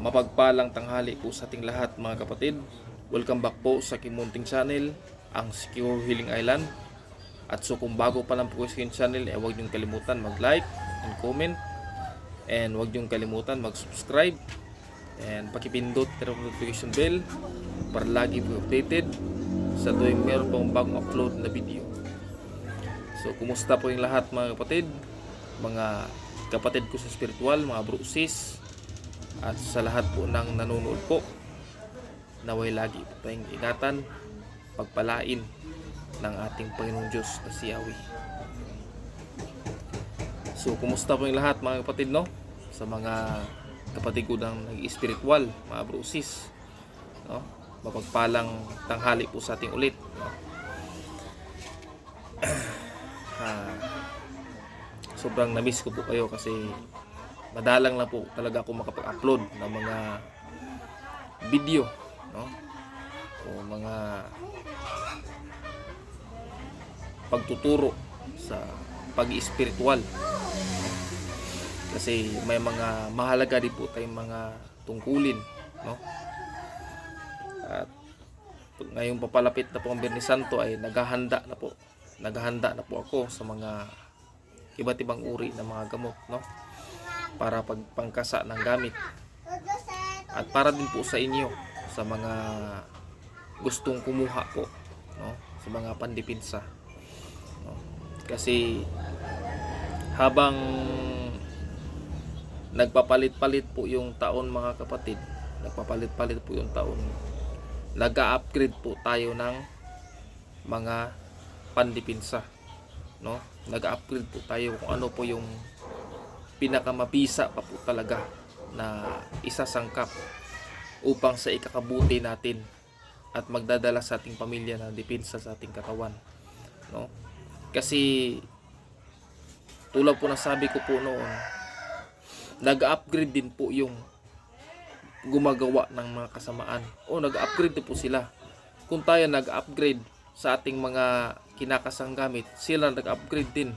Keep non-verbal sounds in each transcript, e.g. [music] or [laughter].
mapagpalang tanghali po sa ating lahat mga kapatid. Welcome back po sa Kimunting Channel, ang Secure Healing Island. At so kung bago pa lang po sa aking channel, eh, huwag niyong kalimutan mag-like and comment. And huwag niyong kalimutan mag-subscribe. And pakipindot pero notification bell para lagi po updated sa tuwing meron pong bagong upload na video. So, kumusta po yung lahat mga kapatid? Mga kapatid ko sa spiritual, mga brusis, at sa lahat po ng nanonood po, naway lagi po tayong ingatan, pagpalain ng ating Panginoong Diyos na si Yahweh. So, kumusta po yung lahat mga kapatid, no? Sa mga kapatid ko ng nag-spiritual, mga brusis, no? Mapagpalang tanghali po sa ating ulit, no? [clears throat] Ah, sobrang na-miss ko po kayo kasi madalang lang po talaga ako makapag-upload ng mga video no? O mga pagtuturo sa pag-spiritual kasi may mga mahalaga din po tayong mga tungkulin no? At ngayong papalapit na po ang Biyernes Santo ay naghahanda na po. Naghahanda na po ako sa mga iba't ibang uri ng mga gamot no para pagpangkasa ng gamit. At para din po sa inyo sa mga gustong kumuha po no? Sa mga pandipinsa no? kasi habang nagpapalit-palit po yung taon mga kapatid nagpapalit-palit po yung taon nag-upgrade po tayo ng mga pandipinsa no? Nag-upgrade po tayo kung ano po yung pinakamabisa pa po talaga na isasangkap upang sa ikakabuti natin at magdadala sa ating pamilya ng depensa sa ating katawan no? Kasi tulad po ng sabi ko po noon nag-upgrade din po yung gumagawa ng mga kasamaan. O nag-upgrade din po sila. Kung tayo nag-upgrade sa ating mga kinakasang gamit sila nag-upgrade din.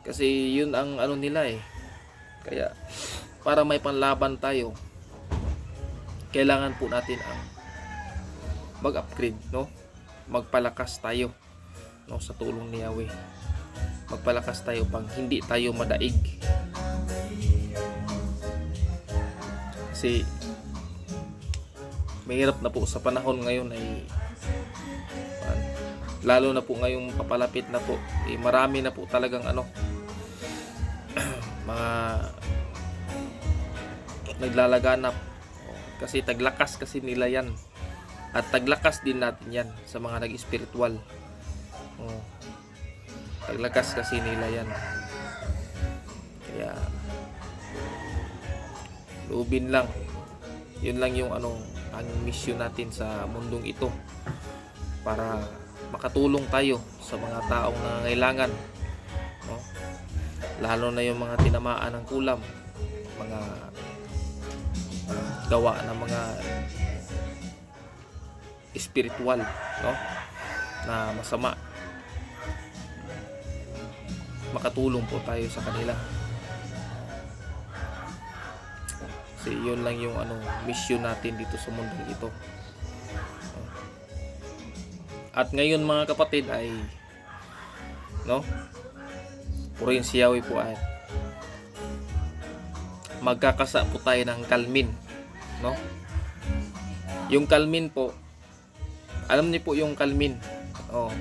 Kasi yun ang ano nila eh. Kaya para may panlaban tayo kailangan po natin ang mag-upgrade no? Magpalakas tayo no? Sa tulong ni Yahweh. Magpalakas tayo pang hindi tayo madaig. Kasi mahirap na po sa panahon ngayon ay ah, lalo na po ngayong papalapit na po eh, marami na po talagang ano mga naglalaganap. Kasi taglakas kasi nila yan. At taglakas din natin yan sa mga nag-spiritual. Oh. taglakas kasi nila yan. Kaya loobin lang. Yun lang yung ano ang mission natin sa mundong ito. Para makatulong tayo sa mga taong nangangailangan? Lalo na yung mga tinamaan ng kulam. Mga gawa ng mga spiritual no? Na masama. Makatulong po tayo sa kanila. Kasi yun lang yung ano mission natin dito sa mundong ito. At ngayon mga kapatid ay no si Yahweh po ay magkakasa po tayo ng kalmin no? Yung kalmin po alam niyo po yung kalmin oh.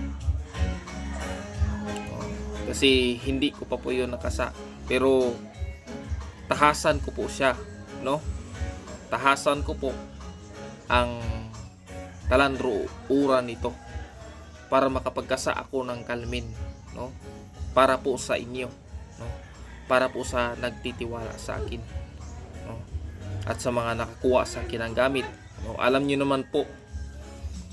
oh kasi hindi ko pa po yun nakasa pero tahasan ko po siya no? Tahasan ko po ang talandro ura nito para makapagkasa ako ng kalmin no para po sa inyo no? Para po sa nagtitiwala sa akin no? At sa mga nakakuha sa akin ng gamit no? Alam niyo naman po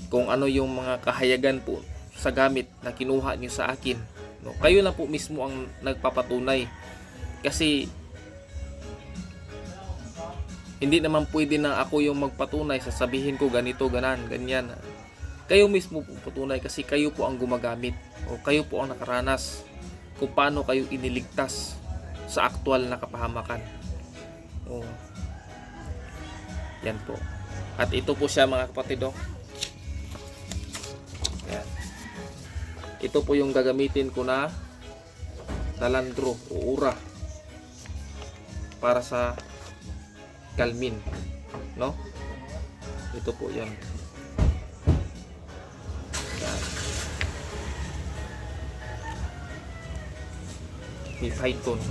kung ano yung mga kahayagan po sa gamit na kinuha niyo sa akin no? Kayo na po mismo ang nagpapatunay. Kasi hindi naman pwede na ako yung magpatunay sasabihin ko ganito ganan ganyan. Kayo mismo po patunay kasi kayo po ang gumagamit o kayo po ang nakaranas kung paano kayo iniligtas sa aktual na kapahamakan Oh. Yan po. At ito po siya mga kapatid oh. Yan. Ito po yung gagamitin ko na talandro o ura para sa kalmin. No? Ito po. Yan. May python.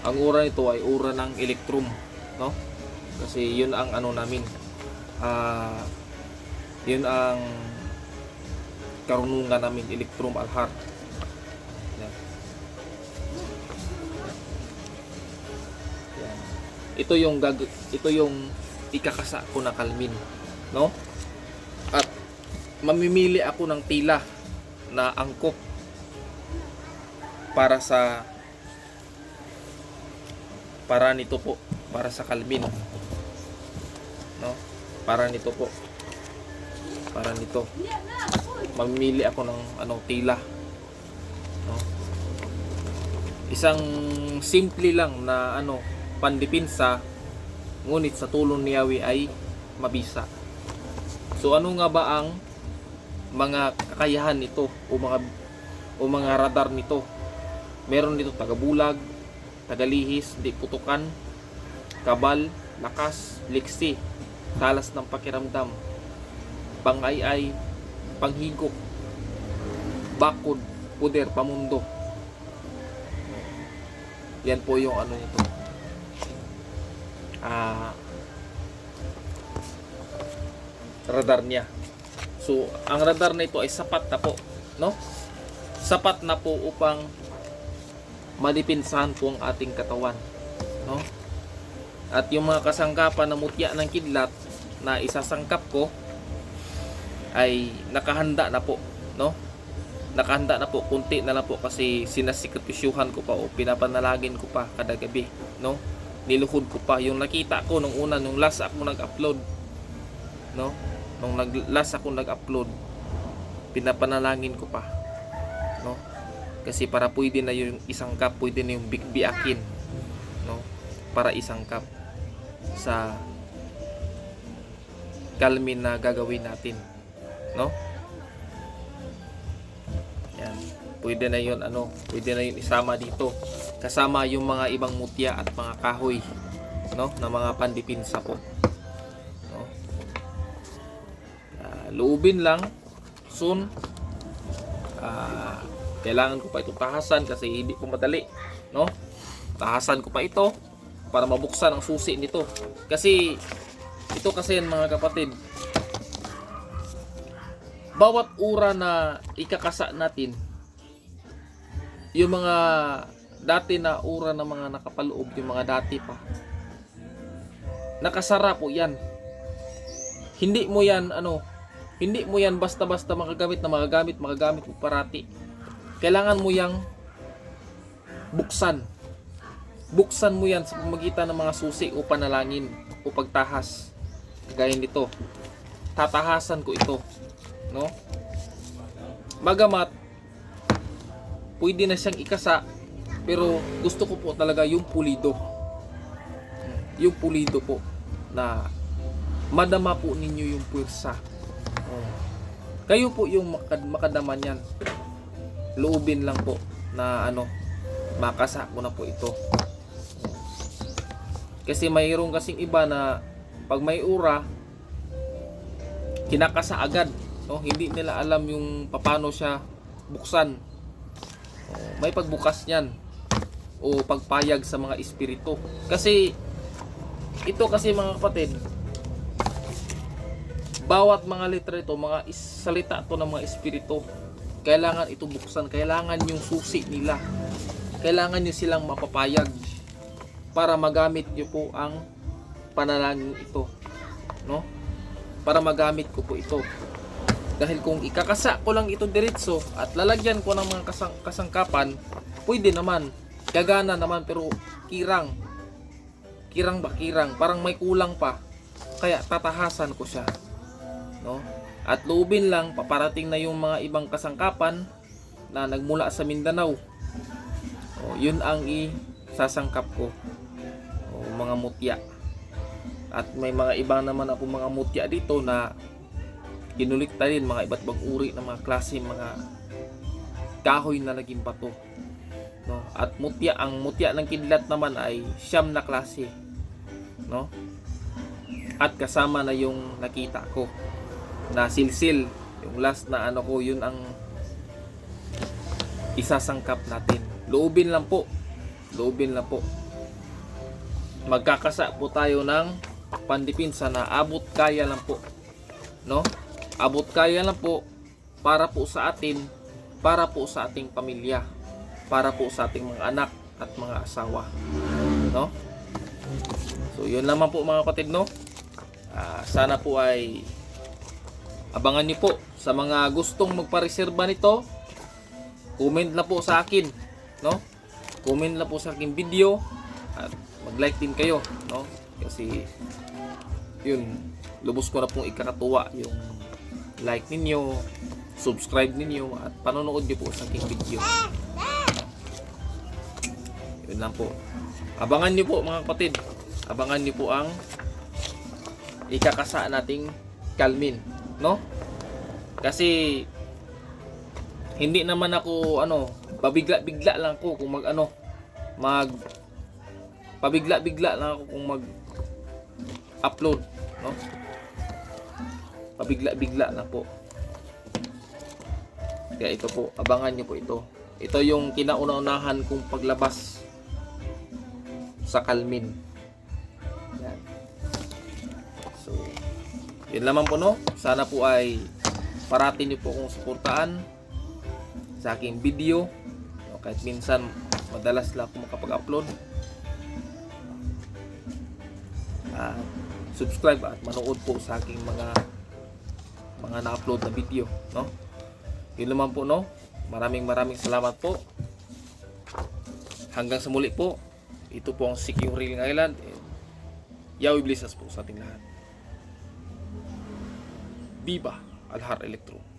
Ang ura nito ay ura ng electrum, no? Kasi yun ang ano namin. Ah, yun ang karunungan namin, electrum alhar. Yan. Yan. Ito yung gag ito yung ikakasa ko na kalmin, no? Mamimili ako ng tila na angkop para sa para nito po para sa kalmin no? Para nito po. Para nito. Mamimili ako ng anong tila no? Isang simple lang na ano pandipinsa ngunit sa tulong ni Yahweh ay mabisa. So ano nga ba ang mga kakayahan nito o mga o mga radar nito meron dito tagabulag tagalihis, di putukan, kabal, lakas, liksi, talas ng pakiramdam, pangayay, panghigop, bakod, puder, pamundo. Yan po yung ano nito. Ah, radar niya. So, ang radar na ito ay sapat na po, no? Sapat na po upang malipinsahan po ang ating katawan. No? At yung mga kasangkapan na mutya ng kidlat na isasangkap ko ay nakahanda na po. No? Nakahanda na po. Kunti na lang po kasi sinasikripisyuhan ko pa o pinapanalagin ko pa kada gabi. No? Niluhod ko pa. Yung nakita ko nung una, nung last ako nag-upload. No? Nung nag, last ako nag-upload, pinapanalangin ko pa. No? kasi para pwede na yung isang cup pwede na yung big biakin no? Para isang cup sa kalmin na gagawin natin no? Yan. Pwede na yun ano pwede na yun isama dito. Kasama yung mga ibang mutya at mga kahoy no? Na mga pandipinsa po Luubin lang. Soon ah kailangan ko pa ito tahasan kasi hindi po madali no? Tahasan ko pa ito para mabuksan ang susi nito. Kasi ito kasi yan mga kapatid. Bawat ura na ikakasa natin yung mga dati na ura ng mga nakapaloob yung mga dati pa nakasara po yan. Hindi mo yan ano hindi mo yan basta-basta makagamit na makagamit makagamit mo parati kailangan mo yang buksan. Buksan mo yan sa pamagitan ng mga susi o panalangin o pagtahas. Kagaya nito. Tatahasan ko ito. No? Magamat, pwede na siyang ikasa, pero gusto ko po talaga yung pulido. Yung pulido po na madama po ninyo yung puwersa. Kayo po yung makad makadama niyan loobin lang po na ano makasa ko na po ito. Kasi mayroong kasing iba na pag may ura kinakasa agad. No hindi nila alam yung paano siya buksan. May pagbukas niyan o pagpayag sa mga espiritu. Kasi ito kasi mga kapatid bawat mga letra ito mga salita to ng mga espiritu kailangan ito buksan, kailangan yung susi nila. Kailangan nyo silang mapapayag para magamit nyo po ang panalangin ito. No? Para magamit ko po ito. Dahil kung ikakasa ko lang ito diretso at lalagyan ko ng mga kasang kasangkapan, pwede naman. Gagana naman pero kirang. Kirang ba? Kirang. Parang may kulang pa. Kaya tatahasan ko siya. No? At loobin lang, paparating na yung mga ibang kasangkapan na nagmula sa Mindanao. O, yun ang isasangkap ko. O, mga mutya. At may mga ibang naman ako mga mutya dito na kinulikta din mga iba't ibang uri ng mga klase mga kahoy na naging bato. No? At mutya, ang mutya ng kidlat naman ay siyam na klase. No? At kasama na yung nakita ko na silsil. Yung last na ano ko, yun ang isasangkap natin. Loobin lang po. Loobin lang po. Magkakasa po tayo ng pandipinsa na abot kaya lang po. No? Abot kaya lang po para po sa atin, para po sa ating pamilya, para po sa ating mga anak at mga asawa. No? So, yun naman po mga kapatid, no? Ah, sana po ay abangan niyo po sa mga gustong magpareserba nito. Comment na po sa akin, no? Comment na po sa aking video at mag-like din kayo, no? Kasi yun, lubos ko na pong ikakatuwa yung like ninyo, subscribe ninyo at panonood niyo po sa aking video. Yun lang po. Abangan niyo po mga kapatid. Abangan niyo po ang ikakasa nating kalmin, no? Kasi hindi naman ako ano, pabigla-bigla lang ako kung mag ano, mag pabigla-bigla lang ako kung mag upload, no? Pabigla-bigla lang po. Kaya ito po, abangan niyo po ito. Ito yung kinauna-unahan kong paglabas sa Kalmin. Yun lamang po no. Sana po ay parati niyo po kong suportaan sa aking video. No, kahit minsan madalas lang ako makapag-upload. Ah, subscribe at manood po sa aking mga mga na-upload na video, no? Yun lamang po, no? Maraming maraming salamat po. Hanggang sa muli po. Ito po ang Healing Island. And Yawi bless us po sa ating lahat. Viva Alhar Electro.